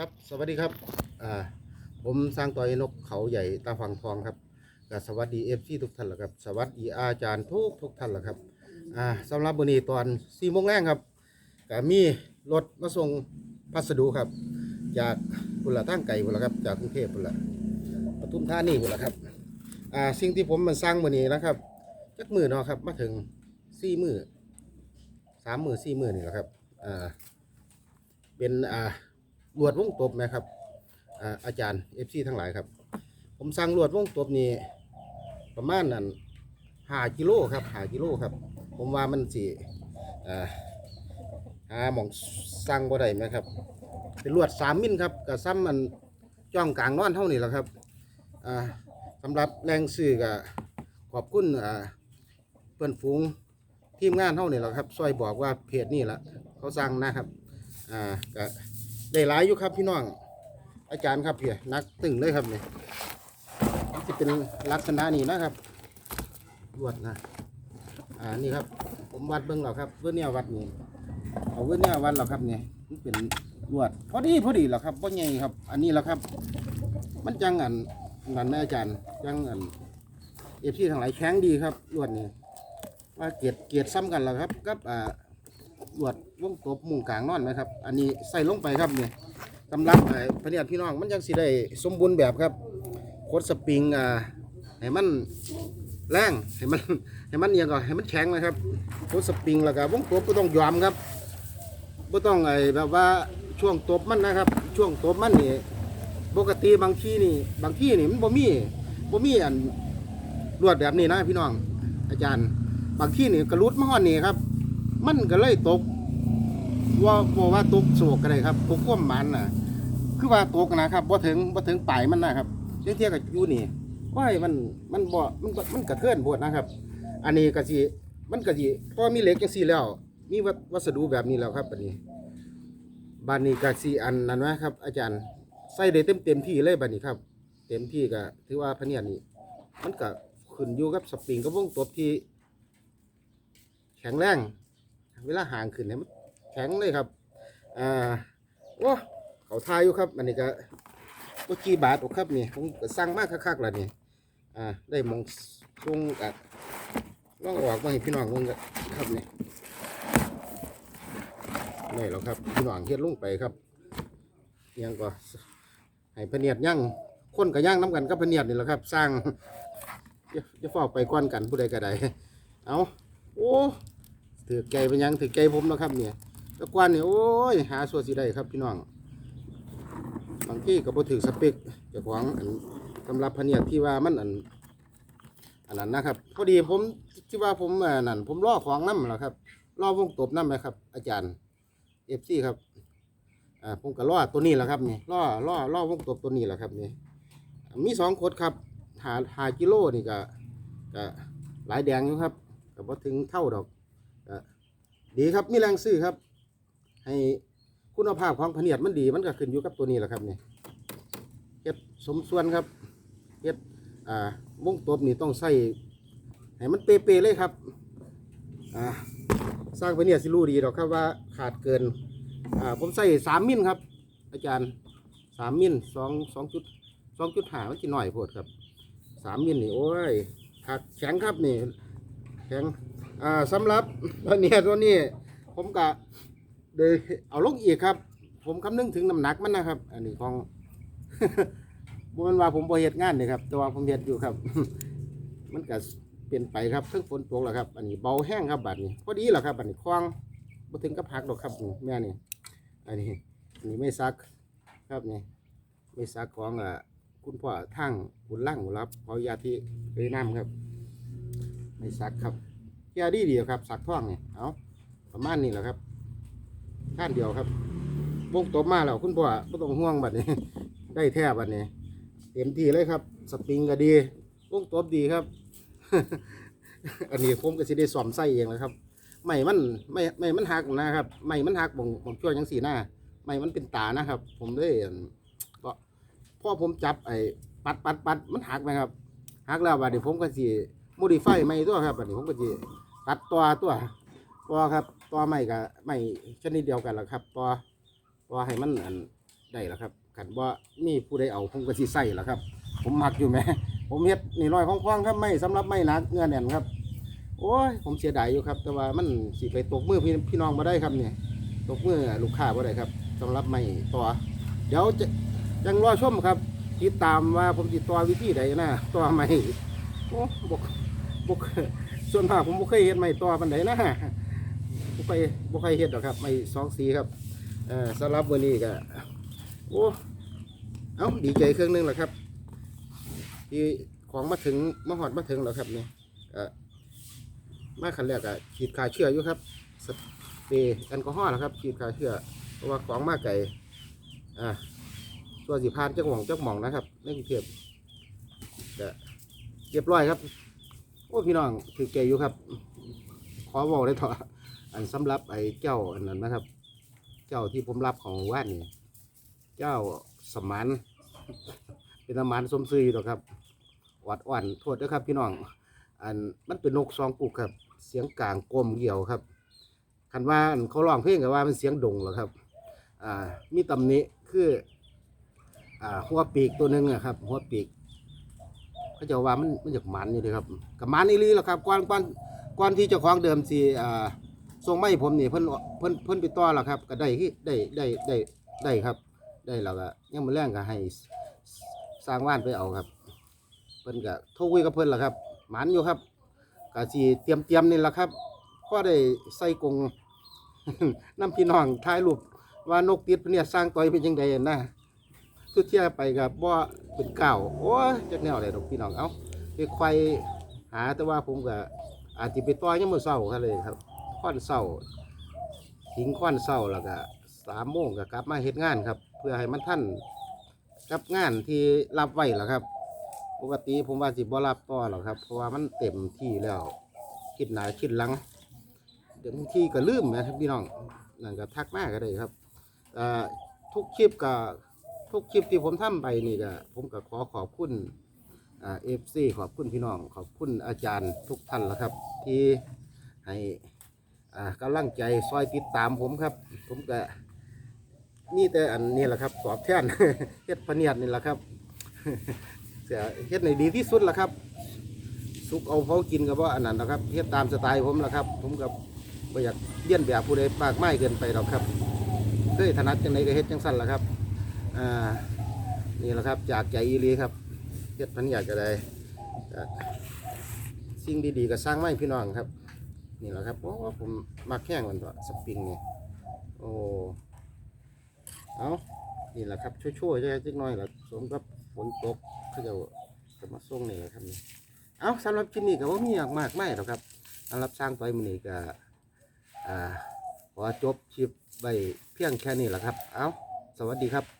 ครับสวัสดีครับอ่าผมสร้างต่อยนกเขาใหญ่ตาฟังทองครับก็สวัสดีเอฟซีทุกท่านแหละครับ สวัสดีอาจารย์ทุกทุกท่านแหละครับอ่าสำหรับวันนี้ตอนสี่โมงแรงครับก็มีรถมาส่งพัสดุครับ จากบุรีตั้งไก่บุรีครับ จากกรุงเทพบุรีปทุมธานีบุรีครับอ่าสิ่งที่ผมมันสร้างวันนี้นะครับจักมือเนาะครับ มาถึงสี่มือสามมือสี่มือนี่แหละครับอ่าเป็นอ่า ลวดวงตบไหมครับอ่าอาจารย์เอฟซีทั้งหลายครับ ผมสั่งลวดวงตบนี่ประมาณนั้นห้ากิโลครับห้ากิโลครับ ผมว่ามันสิอ่าหาหมองสั่งบ่ได้ไหมครับ เป็นลวดสามมิลครับกับซ้ำมันจ้องกลางนอนเท่านี้แหละครับอ่าสำหรับแรงซื้อก็ขอบคุณอ่าเพื่อนฝูงทีมงานเท่านี้แหละครับช่วยบอกว่าเพจนี่แหละเขาสั่งนะครับ อ่าก็ ได้หลายอยู่ครับพี่น้อง อาจารย์ครับเพี่ยนักตึงเลยครับเนี่ยจะเป็นลักษณะนี้นะครับลวดนะ อ่า นี่ครับ ผมวัดเบิ้องหรอครับเพื่อเนี่ยวัดนี่เอาเพื่อเนี่ยวัดหรอครับเนี่ยมันเป็นลวด พอดีพอดีหรอครับพ่อใหญ่ครับ อันนี้แหละครับ มันจังอันนั่นนะอาจารย์จังอันเอฟซีทั้งหลายแข็งดีครับลวดนี่ว่าเกียรติเกียรติซ้ำกันหรอครับกับอ่า ลวดวงกบมุงกลางนอนไหมครับ อันนี้ใส่ลงไปครับเนี่ยสำหรับไอ้พะเนียพี่น้องมันยังสิได้สมบูรณ์แบบครับโคดสปริงอ่าให้มันแรงให้มันให้มันเอียงก่อนให้มันแข็งนะครับโคดสปริงแล้วก็วงกบก็ต้องยอมครับไม่ต้องไอ้แบบว่าช่วงตบมันนะครับ ช่วงตบมันนี่ปกติบางที่นี่ บางที่นี่มันบ่มีบ่มีอันลวดแบบนี้นะพี่น้องอาจารย์ บางที่นี่กระลุดมาห่อนนี่ครับ มันก็เลยตก ว่าบอกว่าตกโศกก็ได้ครับตกความมันน่ะ คือว่าตกนะครับบ่ถึงบ่ถึงปลายมันนะครับเทียบเทียบกับยูนี่ว่าให้มันมันบ่มันบ่มันกระเทือนโพดนะครับ อันนี้ก็สิมันก็สิพอมีเหล็กจังซี่แล้ว มีวัสดุแบบนี้แล้วครับบัดนี้บัดนี้ก็สิอันนั้นนะครับ อาจารย์ใส่ได้เต็มเต็มที่เลยบัดนี้ครับ เต็มที่ก็ถือว่าพะเนียดนี่มันก็ขึ้นอยู่กับสปริงกับวงตบที่แข็งแรง เวลาห่างขึ้นเนี่ยมันแข็งเลยครับอ่าโอ้เขาทายอยู่ครับ อันนี้ก็ก็กี่บาทอกครับนี่ผมก็สั่งมากคักๆแล้วนี่อ่าได้มองทรงกับล่องออกมาให้พี่น้องเบิ่งกันครับนี่นี่แล้วครับพี่น้องเฮ็ดลงไปครับยังก็ให้พเนียดย่างคนกับย่างน้ำกันกับพเนียดนี่แหละครับ สร้างจะจะฟอกไปก้อนกันผู้ใดก็ได้เอาโอ้ ถือไก่เป็นยังถือไก่ผมนะครับเนี่ยตะกวนเนี่ยโอ้ยหาส่วนสิได้ครับพี่น้องบางที่ก็บ่ถือสเปกเจ้าของอันสำหรับพเนียดที่ว่ามันอันอันนั้นนะครับพอดีผมที่ว่าผมอันนั่นผมล่อของน้ำแหละครับล่อวงตบน้ำไหมครับ อาจารย์เอฟซีครับอ่าผมก็ล่อตัวนี้แหละครับนี่ล่อล่อล่อวงตบตัวนี้แหละครับนี่มีสองขดครับหาหากิโลนี่ก็ก็หลายแดงอยู่ครับก็บ่ถึงเท่าดอก ดีครับมีแรงซื้อครับ ให้คุณภาพของผลิตมันดีมันก็ขึ้นอยู่กับตัวนี้แหละครับนี่เฮ็ดสมส่วนครับเฮ็ดอ่าวงตบนี่ต้องใส่ให้มันเป๊ะๆเลยครับอ่าสร้างผลิตสิรู้ดีดอกครับว่าขาดเกินอ่าผมใส่สามมิลครับ อาจารย์สามมิลสองสองจุดสองจุดหามันจะหน่อยโพดครับสามมิลนี่โอ้ยหักแข็งครับนี่แข็ง อ่าสำหรับตัวเนี้ยตัวนี้ ผมก็เดยเอาลงอีกครับ ผมคำนึงถึงน้ำหนักมันนะครับ อันนี้ของวันว่าผมบ่เฮ็ดงานนี่ครับแต่ว่าผมเฮ็ดอยู่ครับ มันก็เปลี่ยนไปครับเครื่องฝนตกแล้วครับ อันนี้เบาแห้งครับบัดนี้พอดีแล้วครับบัดนี้คว้างบ่ถึงกับพักดอกครับแม่นี่อันนี้อันนี้ไม่ซักครับนี่ไม่ซักของอะคุณพ่อทั้งบุญล่างบุญรับขออนุญาที่เอ่ยน้ำครับ ไม่ซักครับ แค่ดีเดียวครับ สักท่องเนี่ยเอาประมาณนี้แหละครับท่านเดียวครับวงตบมาแล้วคุณพ่อไม่ต้องห่วงบัดนี้ ได้แทบบัดนี้เต็มที่เลยครับ สปริงก็ดีวงตบดีครับ อันนี้ผมก็สิได้สอมไส้เองนะครับไม่มันไม่ไม่มันหักนะครับไม่มันหักบ่งบ่งช่วยยังสีหน้าไม่มันเป็นตานะครับ ผมได้ก็พ่อผมจับไอ้ปัดปัดปัดมันหักไหมครับหักแล้วบัดนี้ผมก็สิโมดิฟายไม่ตัวครับอันนี้ผมก็จะ ตัดตัวตัวตัวครับตัวไม่กับไม่ชนิดเดียวกันแหละครับตัวตัวให้มันอันได้แล้วครับขันว่ามีผู้ใดเอาผมก็สิใส่แล้วครับ ผมมักอยู่ไหมผมเฮ็ดนี่น้อยของๆครับไม่สำหรับไม่นักเงื่อนแน่นครับ โอ้ยผมเสียดายอยู่ครับ แต่ว่ามันสิไปตกมือพี่พี่น้องมาได้ครับเนี่ยตกมือลูกค้ามาได้ครับสำหรับไม่ต่อเดี๋ยวจะยังรอชมครับติดตามว่าผมติดต่อวิธีใดนะต่อไม่โอ้บกบก ส่วนมากผมบ่เคยเฮ็ดไม่ต่อปันใดนะบ่ไปบ่เคยเฮ็ดหรอกครับไม่สองสีครับเอ่อสำหรับวันนี้ก็โอ้เอ้าดีใจเครื่องหนึงแหละครับ ที่ของมาถึงมาหอดมาถึงแล้วครับเนี่ยมาขันแรกอะฉีดขาเชื้ออยู่ครับสเปรย์แอลกอฮอล์นะครับฉีดขาเชื้อเพราะว่าของมาไก่อ่าตัวสีพานเจ้าหม่องเจ้าหม่องนะครับในกรุงเทพก็เรียบร้อยครับ อ้พี่น้องถือเกยอยู่ครับ ขอบอกได้ต่ออันสำหรับไอ้เจ้าอันนั้นนะครับ เจ้าที่ผมรับของว่านนี่เจ้าสมานเป็นสมานสมซื่ออยู่หรอกครับอวดอ่อนโทษนะครับ พี่น้อง อันมันเป็นนกซองกุกครับ เสียงกลางกลมเกี่ยวครับคันว่าเขาร้องเพลงกับว่ามันเสียงดงเหรอครับ อ่า มีตำหนิคือ อ่าหัวปีกตัวหนึ่งอะครับ หัวปีก เขาจะว่ามันมันอยากหมันอยู่เลยครับกับหมันอีหลีแหละครับก่อนก่อนก่อนที่เจ้าของเดิมสิอ่าส่งไม่ผมนี่เพิ่นเพิ่นเพิ่นไปต่อแล้วครับ ก็ได้ที่ได้ได้ได้ได้ครับ ได้แล้วก็ยังมาแรงก็ให้สร้างว่านไปเอาครับ เพิ่นก็โทรคุยกับเพิ่นล่ะครับหมันอยู่ครับก็สิเตรียมเตรียมนี่ล่ะครับพอได้ใส่กรง น้ำพี่น้องถ่ายรูปว่านกติดเนี่ยสร้างต่อยเป็นยังไงนะ สุดเที่ยไปกับบ่เป็นเก่าโอ้ยจักแนวอะไรดอกพี่น้องเอ้าไปควายหาแต่ว่าผมก็อาจจะไปต่อยยังมือเช้าครับเลยครับค่อนเช้าทิ้งค่อนเช้าแล้วก็สามโมงก็กลับมาเฮ็ดงานครับ เพื่อให้มันทันกับงานที่รับไว้ล่ะครับ ปกติผมว่าสิบ่รับต่อหรอกครับ เพราะว่ามันเต็มที่แล้วคิดหนาคิดหลังเดี๋ยวบางทีก็ลืมนะครับพี่น้องนั่นก็ทักมาก็ได้ครับทุกคลิปก็ ทุกคลิปที่ผมทำไปนี่ก็ผมก็ขอขอบคุณเอฟซีขอบคุณพี่น้องขอบคุณอาจารย์ทุกท่านแล้วครับ ที่ให้กำลังใจซอยติดตามผมครับ ผมก็นี่แต่อันนี้แหละครับตอบแทนเฮ็ดพะเนียดนี่แหละครับเสียเฮ็ดในดีที่สุดแหละครับสุกเอาเผากินกับว่าอันนั้นนะครับเฮ็ดตามสไตล์ผมแหละครับ ผมกับไม่อยากเลี้ยนแบบผู้ใดปากไม้เกินไปหรอกครับเคยถนัดจังไดก็เฮ็ดจังสั้นแหละครับ อ่านี่แหละครับจากใจอีหลีครับเฮ็ดพันอยากจะได้สิ่งดีๆก็สร้างไม้พี่น้องครับ นี่แหละครับโอ้ผมมักแข้งมันตัวสปริงนี่โอ้เอานี่แหละครับช่วยๆจักหน่อยละสมกับฝนตกเขาจะมาส่งนี่แหละครับนี่เอาสำหรับคลิปนี้ก็ว่ามีอย่างมากไม่หรอกครับสำหรับสร้างตัวมันนี่ก็อ่าขอจบคลิปไว้เพียงแค่นี้แหละครับ เอาสวัสดีครับ